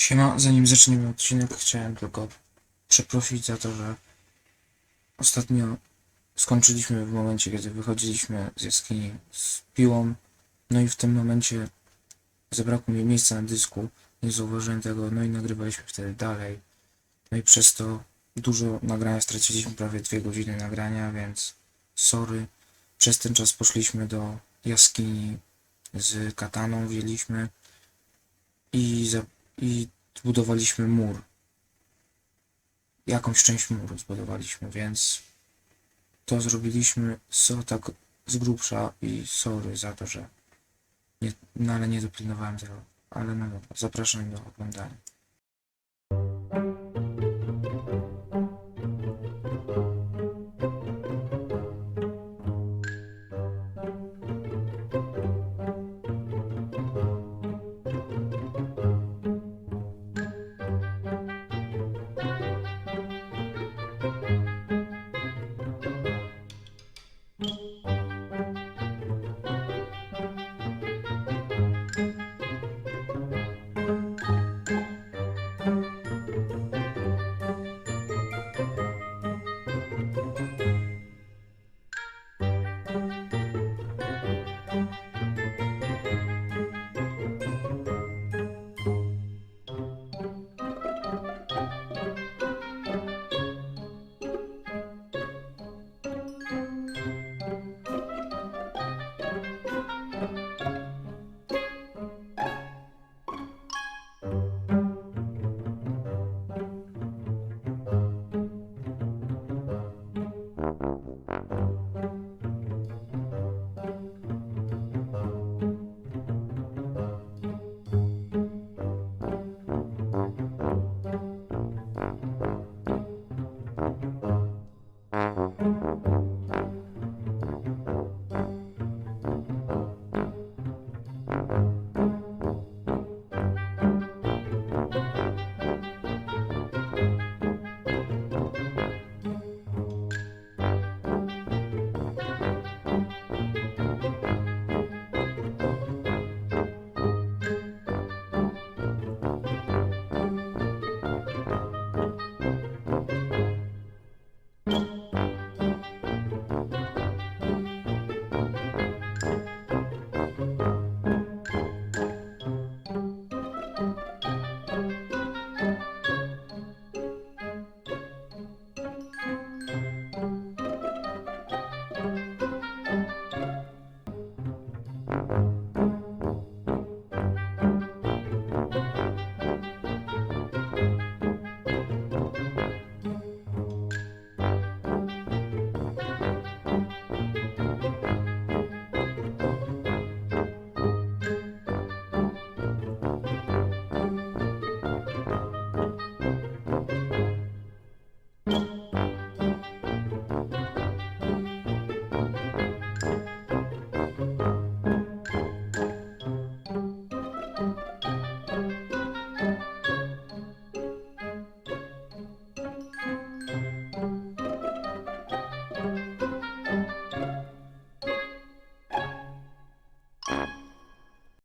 Siema, zanim zaczniemy odcinek, chciałem tylko przeprosić za to, że ostatnio skończyliśmy w momencie, kiedy wychodziliśmy z jaskini z piłą. No i w tym momencie zabrakło mi miejsca na dysku, nie zauważyłem tego, no i nagrywaliśmy wtedy dalej. No i przez to dużo nagrania straciliśmy, prawie dwie godziny nagrania, więc sorry. Przez ten czas poszliśmy do jaskini z kataną, wzięliśmy i, za, i zbudowaliśmy mur. Jakąś część muru zbudowaliśmy, więc to zrobiliśmy so tak z grubsza i sorry za to, że nie, no ale nie dopilnowałem tego. Ale no dobra, zapraszam do oglądania. you